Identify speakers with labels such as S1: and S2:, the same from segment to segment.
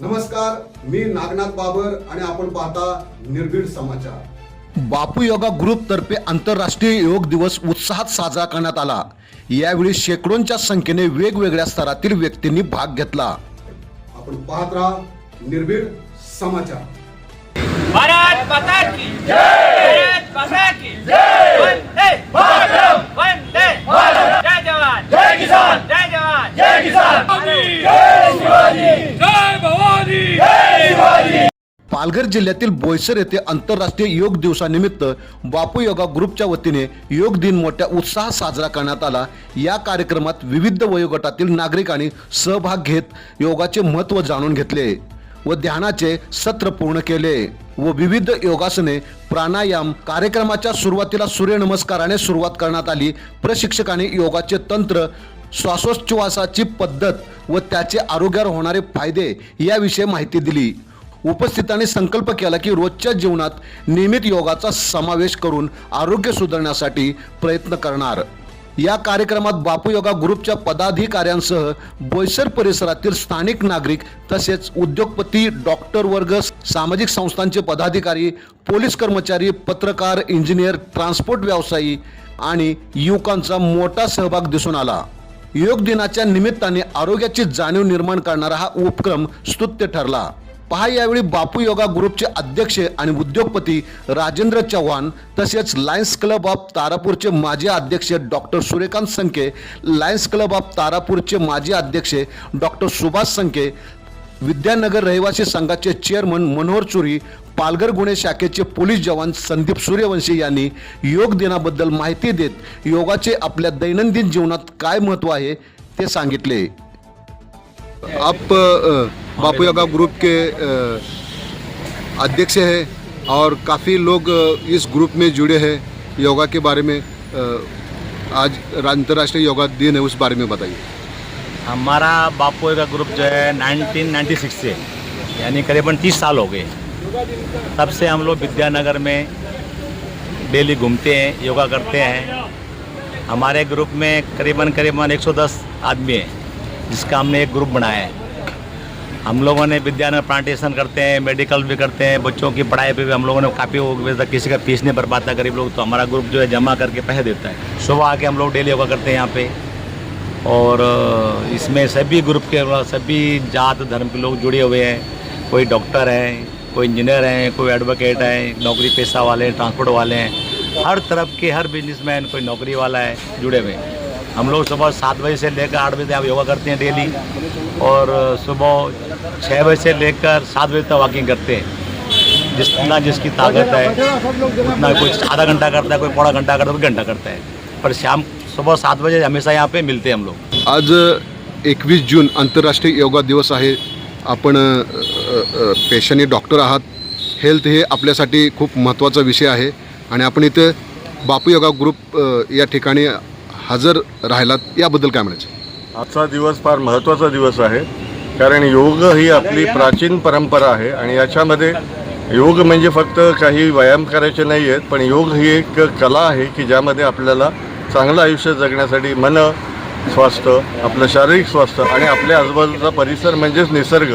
S1: नमस्कार मी नागनाथ बाबर आणि आपण पाहता निर्भीड समाचार.
S2: बापू योगा ग्रुप तर्फे आंतरराष्ट्रीय योग दिवस उत्साहात साजरा करण्यात आला. यावेळी शेकडोंच्या संख्येने वेगवेगळ्या स्तरातील व्यक्तींनी भाग घेतला.
S1: आपण पाहत राहा निर्भीड समाचार.
S3: भारत माता की भारत माता की वंदे मातरम! वंदे मातरम! जय जवान! जय किसान! जय जवान! जय किसान!
S2: पालघर जिल्ह्यातील बोईसर येथे आंतरराष्ट्रीय योग दिवसानिमित्त बापू योगा ग्रुपच्या वतीने योग दिन मोठ्या उत्साहात साजरा करण्यात आला. या कार्यक्रमात विविध वयोगटातील नागरिकांनी सहभाग घेत योगाचे महत्त्व जाणून घेतले व ध्यानाचे सत्र पूर्ण केले व विविध योगासने प्राणायाम कार्यक्रमाच्या सुरुवातीला सूर्यनमस्काराने सुरुवात करण्यात आली. प्रशिक्षकाने योगाचे तंत्र श्वासोच्छ्वासाची पद्धत व त्याचे आरोग्यावर होणारे फायदे याविषयी माहिती दिली. उपस्थितांनी संकल्प केला की रोजच्या जीवनात नियमित योगाचा समावेश करून आरोग्य सुधारण्यासाठी प्रयत्न करणार. या कार्यक्रमात बापू योगा ग्रुपच्या पदाधिकाऱ्यांसह बोईसर परिसरातील स्थानिक नागरिक तसेच उद्योगपती डॉक्टर वर्ग सामाजिक संस्थांचे पदाधिकारी पोलीस कर्मचारी पत्रकार इंजिनियर ट्रान्सपोर्ट व्यावसायी आणि युवकांचा मोठा सहभाग दिसून आला. योग दिनाच्या निमित्ताने आरोग्याची जाणीव निर्माण करणारा हा उपक्रम स्तुत्य ठरला. पहा यावेळी बापू योगा ग्रुपचे अध्यक्ष आणि उद्योगपती राजेंद्र चव्हाण तसेच लायन्स क्लब ऑफ तारापूरचे माजी अध्यक्ष doctor Suryakant Sanke lions club of तारापूरचे माजी अध्यक्ष डॉक्टर सुभाष संके विद्यानगर रहिवासी संघाचे चेअरमन मनोहर चुरी पालघर गुन्हे शाखेचे पोलीस जवान संदीप सूर्यवंशी यांनी योग दिनाबद्दल माहिती देत योगाचे आपल्या दैनंदिन जीवनात काय महत्त्व आहे ते सांगितले.
S4: आप बापू योगा ग्रुप के अध्यक्ष है और काफ़ी लोग इस ग्रुप में जुड़े हैं योगा के बारे में। आज अंतर्राष्ट्रीय योगा दिन है उस बारे में बताइए।
S5: हमारा बापू का ग्रुप जो है 1996 से, यानी करीबन 30 साल हो गए। तब से हम लोग विद्यानगर में डेली घूमते हैं, योगा करते हैं। हमारे ग्रुप में करीबन करीबन 110 आदमी हैं, जिसका हमने एक ग्रुप बनाया है। हम लोगों ने विद्यानगर प्लांटेशन करते हैं मेडिकल भी करते हैं, बच्चों की पढ़ाई पे भी हम लोगों ने काफ़ी वैसा किसी का फ़ीस नहीं भर पाता गरीब लोग तो हमारा ग्रुप जो है जमा करके पैसे देता है। सुबह आके हम लोग डेली योगा करते हैं यहाँ पे। और इसमें सभी ग्रुप के सभी जात धर्म के लोग जुड़े हुए हैं। कोई डॉक्टर हैं, कोई इंजीनियर हैं, कोई एडवोकेट हैं, नौकरी पेशा वाले हैं ट्रांसपोर्ट वाले हैं। हर तरफ़ के, हर बिजनेसमैन कोई नौकरी वाला है, जुड़े हुए हम लोग सुबह सात बजे से लेकर आठ बजे तक योगा करते हैं डेली और सुबह छः बजे से लेकर सात बजे तक वॉकिंग करते हैं। जितना जिसकी ताकत है, उतना कोई आधा घंटा करता है, कोई पौड़ा घंटा करता है, कोई घंटा करता है। पर शाम सुबह सात बजे हमेशा यहाँ पे मिलते हैं हम लोग।
S4: आज एकवीस जून आंतरराष्ट्रीय योगा दिवस आहे. आपण पेशाने डॉक्टर आहात. हेल्थ हे आपल्यासाठी खूप महत्त्वाचा विषय आहे. आणि आपण इथं बापू योगा ग्रुप या ठिकाणी हजर राहिलात. याबद्दल काय म्हणायचं?
S6: आजचा दिवस फार महत्त्वाचा दिवस आहे. कारण योग ही आपली प्राचीन परंपरा आहे. आणि याच्यामध्ये योग म्हणजे फक्त काही व्यायाम करायचे नाही आहेत पण योग ही एक कला आहे की ज्यामध्ये आपल्याला चांगलं आयुष्य जगण्यासाठी मन स्वास्थ्य आपलं शारीरिक स्वास्थ्य आणि आपल्या आजूबाजूचा परिसर म्हणजेच निसर्ग.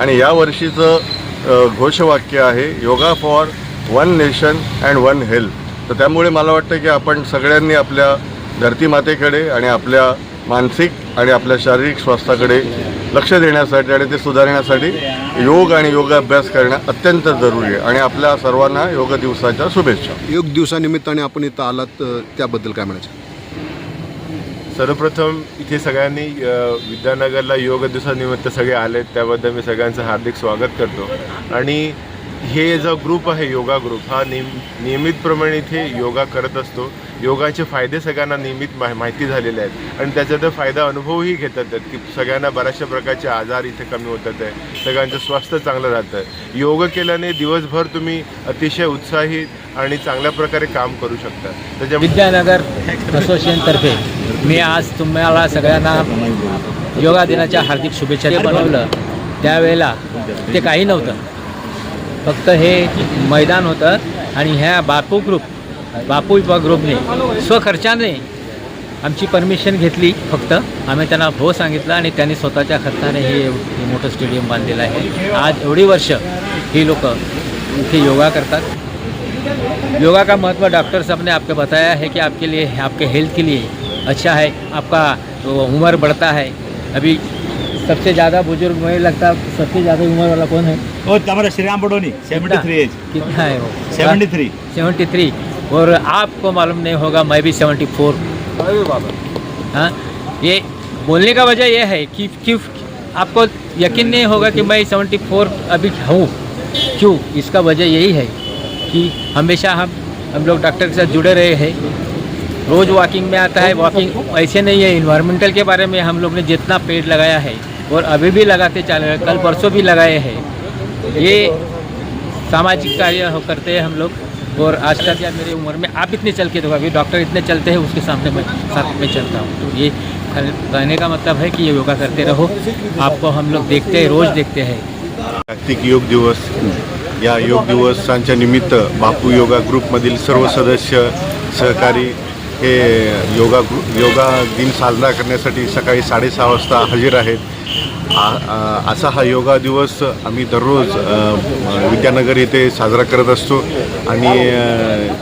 S6: आणि या वर्षीचं घोषवाक्य आहे yoga for one nation and one health तर त्यामुळे मला वाटतं की आपण सगळ्यांनी आपल्या धरती मातेकडे आणि आपल्या मानसिक आणि आपल्या शारीरिक स्वास्थ्याकडे लक्ष देण्यासाठी आणि ते सुधारण्यासाठी योग आणि योग अभ्यास करणं अत्यंत जरुरी आहे. आणि आपल्या सर्वांना योग दिवसाच्या शुभेच्छा.
S4: योग दिवसानिमित्ताने आपण इथं आलात त्याबद्दल काय म्हणायचं?
S7: सर्वप्रथम इथे सगळ्यांनी विद्यानगरला योग दिवसानिमित्त सगळे आलेत. त्याबद्दल मी सगळ्यांचं हार्दिक स्वागत करतो. आणि हे जो ग्रुप आहे योगा ग्रुप हा नियम नियमितप्रमाणे इथे योगा करत असतो. योगाचे फायदे सगळ्यांना नियमित मा माहिती झालेले आहेत. आणि त्याचा तर फायदा अनुभवही घेतात आहेत की सगळ्यांना बऱ्याचशा प्रकारचे आजार इथे कमी होतात आहे. सगळ्यांचं स्वास्थ्य चांगलं राहतं आहे. योग केल्याने दिवसभर तुम्ही अतिशय उत्साहित आणि चांगल्या प्रकारे काम करू शकता. त्याच्या
S8: विद्यानगर असोसिएशनतर्फे मी आज तुम्हाला सगळ्यांना योगा दिनाच्या हार्दिक शुभेच्छा बनवलं त्यावेळेला ते काही नव्हतं. फक्त हे मैदान होतं आणि ह्या बापू ग्रुप बापू युवा ग्रुपने स्वखर्चाने आमची परमिशन घेतली फक्त. आम्ही त्यांना हो सांगितलं आणि त्यांनी स्वतःच्या खर्चाने हे मोठं स्टेडियम बांधलेलं आहे. आज एवढी वर्ष ही लोक इथे योगा करतात. योगा का महत्त्व डॉक्टर साहब ने आपको बताया है कि आपके लिए आपके हेल्थ के लिए अच्छा है आपका वो उम्र बढ़ता है। अभी सबसे ज़्यादा बुजुर्ग मुझे लगता है सबसे ज़्यादा उम्र वाला कौन है?
S5: हो हमारा Shriram Badoni seventy three age
S8: कितना है वो?
S5: सेवेंटी थ्री
S8: सेवेंटी थ्री और आपको मालूम नहीं होगा मैं भी सेवेंटी फोर हाँ। ये बोलने का वजह यह है कि क्यों आपको यकीन नहीं होगा कि मैं सेवेंटी फोर अभी हूँ। क्यों? इसका वजह यही है कि हमेशा हम हम लोग डॉक्टर के साथ जुड़े रहे हैं। रोज़ वॉकिंग में आता है वॉकिंग ऐसे नहीं है इन्वायरमेंटल के बारे में हम लोग ने जितना पेड़ लगाया है और अभी भी लगाते चल रहे कल परसों भी लगाए हैं। ये सामाजिक कार्य करते हैं हम लोग। और आज तक या मेरी उम्र में आप इतने चल के देखो अभी डॉक्टर इतने चलते हैं उसके सामने मैं साथ में चलता हूँ। तो ये कहने का मतलब है कि ये योगा करते रहो। आपको हम लोग देखते हैं रोज़ देखते हैं।
S6: जागतिक योग दिवस या योग दिवसांच्या निमित्त बापू योगा ग्रुपमधील सर्व सदस्य सहकारी हे योगा योगा दिन साजरा करण्यासाठी सकाळी साडेसहा वाजता हजर आहेत. असा हा योगा दिवस आम्ही दररोज विद्यानगर येथे साजरा करत असतो. आणि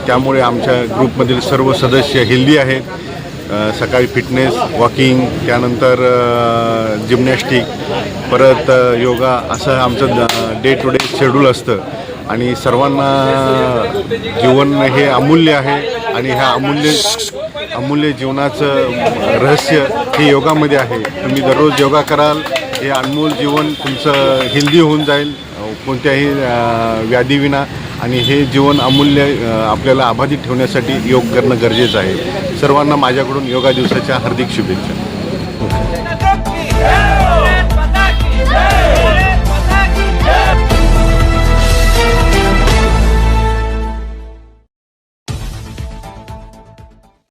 S6: त्यामुळे आमच्या ग्रुपमधील सर्व सदस्य हेल्दी आहेत. सकाळी फिटनेस वॉकिंग त्यानंतर जिमनॅस्टिक परत योगा असं आमचं डे टू डे शेड्यूल असतं. आणि सर्वांना जीवन हे अमूल्य आहे. आणि ह्या अमूल्य अमूल्य जीवनाचं रहस्य हे योगामध्ये आहे. तुम्ही दररोज योगा कराल. हे अनमोल जीवन तुमचं हेल्दी होऊन जाईल. कोणत्याही व्याधीविना आणि हे जीवन अमूल्य आपल्याला अबाधित ठेवण्यासाठी योग करणं गरजेचं आहे. सर्वांना माझ्याकडून योगा दिवसाच्या हार्दिक शुभेच्छा.